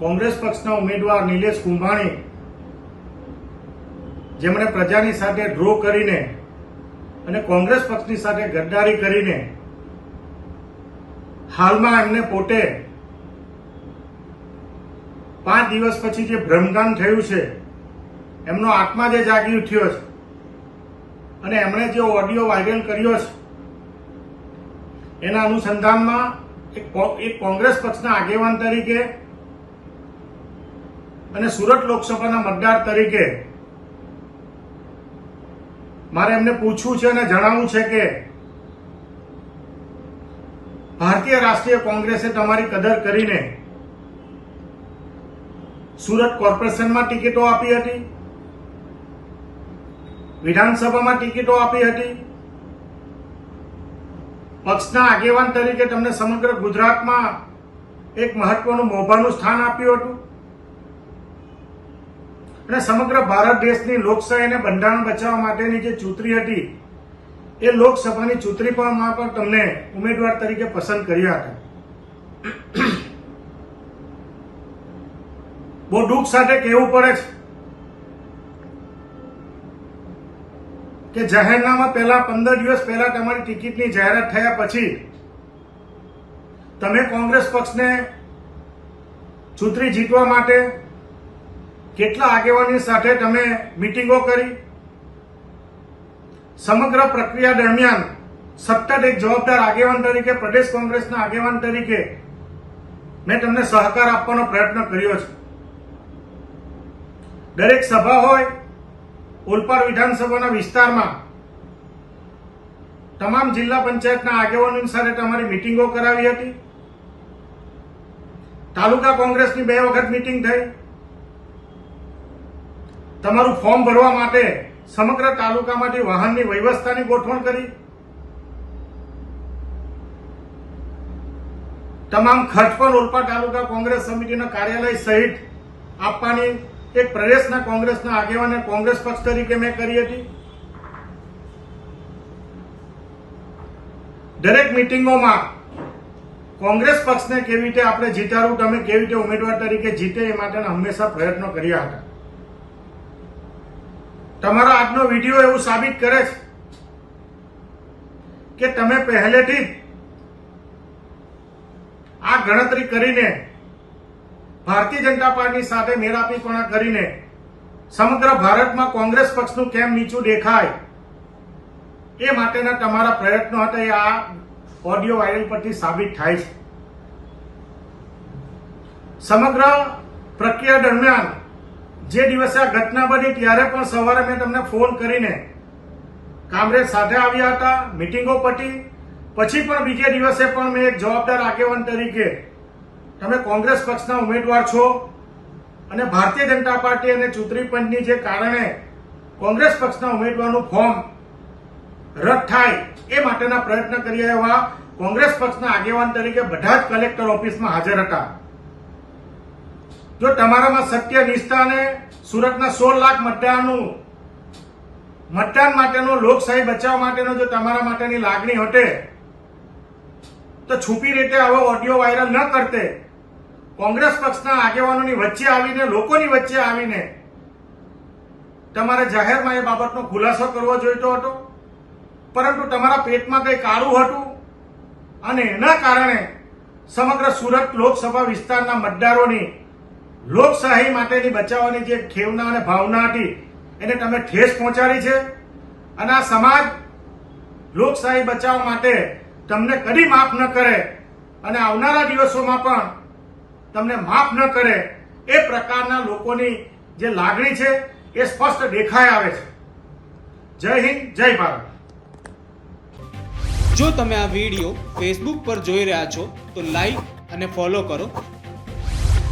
કોંગ્રેસ પક્ષના ઉમેદવાર નિલેશ કુંભાણી જેમણે પ્રજાની સાથે ડ્રો કરીને અને કોંગ્રેસ પક્ષની સાથે ગદ્દારી કરીને હાલમાં એમને પોતે પાંચ દિવસ પછી જે ભ્રમદાન થયું છે, એમનો આત્મા જે જાગી ઉઠ્યો છે અને એમણે જે ઓડિયો વાયરલ કર્યો છે, એના અનુસંધાનમાં એક કોંગ્રેસ પક્ષના આગેવાન તરીકે અને સુરત લોકસભાના મતદાર તરીકે મારે એમને પૂછવું છે અને જણાવવું છે કે ભારતીય રાષ્ટ્રીય કોંગ્રેસે તમારી કદર કરીને સુરત કોર્પોરેશનમાં ટિકિટો આપી હતી, વિધાનસભામાં ટિકિટો આપી હતી, પક્ષના આગેવાન તરીકે તમને સમગ્ર ગુજરાતમાં એક મહત્વનું મોભાનું સ્થાન આપ્યું હતું. અને સમગ્ર ભારત દેશની લોકશાહીને બંધારણ બચાવવા માટેની જે ચૂંટણી હતી, એ લોકસભાની ચૂંટણીમાં પણ તમને ઉમેદવાર તરીકે પસંદ કર્યા હતા. બહુ દુઃખ સાથે કહેવું પડે છે કે જાહેરનામા પહેલા પંદર દિવસ પહેલા તમારી ટિકિટની જાહેરાત થયા પછી તમે કોંગ્રેસ પક્ષને ચૂંટણી જીતવા માટે કેટલા આગેવાની સાથે તમે મિટિંગો કરી? સમગ્ર પ્રક્રિયા દરમિયાન સતત એક જવાબદાર આગેવાન તરીકે, પ્રદેશ કોંગ્રેસના આગેવાન તરીકે મેં તમને સહકાર આપવાનો પ્રયત્ન કર્યો છે. દરેક સભા હોય ઓલપાડ વિધાનસભાના વિસ્તારમાં, તમામ જિલ્લા પંચાયતના આગેવાનો સાથે તમારી મિટિંગો કરાવી હતી. તાલુકા કોંગ્રેસની બે વખત મિટિંગ થઈ. તમારું ફોર્મ ભરવા માટે સમગ્ર તાલુકામાંથી વાહનની વ્યવસ્થાની ગોઠવણ કરી. તમામ ખર્ચ પણ ઓલપા તાલુકા કોંગ્રેસ સમિતિના કાર્યાલય સહિત આપવાની એક પ્રદેશના કોંગ્રેસના આગેવાને કોંગ્રેસ પક્ષ તરીકે મેં કરી હતી. દરેક મિટિંગોમાં કોંગ્રેસ પક્ષને કેવી રીતે આપણે જીતાડવું, તમે કેવી રીતે ઉમેદવાર તરીકે જીતે એ માટેના હંમેશા પ્રયત્નો કર્યા હતા. તમારો આજનો વીડિયો એવું સાબિત કરે છે કે તમે પહેલેથી આ ગણતરી કરીને ભારતીય જનતા પાર્ટી સાથે મેળાપીપણા કરીને સમગ્ર ભારતમાં કોંગ્રેસ પક્ષનું કેમ નીચું દેખાય એ માટેના તમારા પ્રયત્નો હતા એ આ ઓડિયો વાયરલ પરથી સાબિત થાય છે. સમગ્ર પ્રક્રિયા દરમિયાન જે દિવસે આ ઘટના બની ત્યારે પણ સવારે મેં તમને ફોન કરીને કામરેજ સાથે આવ્યા હતા, મિટિંગો પટી. પછી પણ બીજે દિવસે પણ મેં એક જવાબદાર આગેવાન તરીકે તમે કોંગ્રેસ પક્ષના ઉમેદવાર છો અને ભારતીય જનતા પાર્ટી અને ચૂંટણી પંચની જે કારણે કોંગ્રેસ પક્ષના ઉમેદવારનું ફોર્મ રદ થાય એ માટેના પ્રયત્ન કર્યા એવા કોંગ્રેસ પક્ષના આગેવાન તરીકે બધા જ કલેક્ટર ઓફિસમાં હાજર હતા. જો તમારામાં સત્ય, નિષ્ઠા અને સુરતના સોળ લાખ મતદારનું, મતદાન માટેનો, લોકશાહી બચાવવા માટેનો જો તમારા માટેની લાગણી હટે, તો છુપી રીતે આવો ઓડિયો વાયરલ ન કરતે. કોંગ્રેસ પક્ષના આગેવાનોની વચ્ચે આવીને, લોકોની વચ્ચે આવીને તમારે જાહેરમાં એ બાબતનો ખુલાસો કરવો જોઈતો હતો. પરંતુ તમારા પેટમાં કંઈ કાળું હતું? અને એના કારણે સમગ્ર સુરત લોકસભા વિસ્તારના મતદારોની લોકશાહી માટેની બચાવવાની જે ખેવના અને ભાવના હતી, એને તમે ઠેસ પહોંચાડી છે. અને આ સમાજ લોકશાહી બચાવવા માટે તમને કદી માફ ન કરે અને આવનારા દિવસોમાં પણ તમને માફ ન કરે એ પ્રકારના લોકોની જે લાગણી છે એ સ્પષ્ટ દેખાઈ આવે છે. જય હિન્દ, જય ભારત. જો તમે આ વીડિયો ફેસબુક પર જોઈ રહ્યા છો, તો લાઈક અને ફોલો કરો.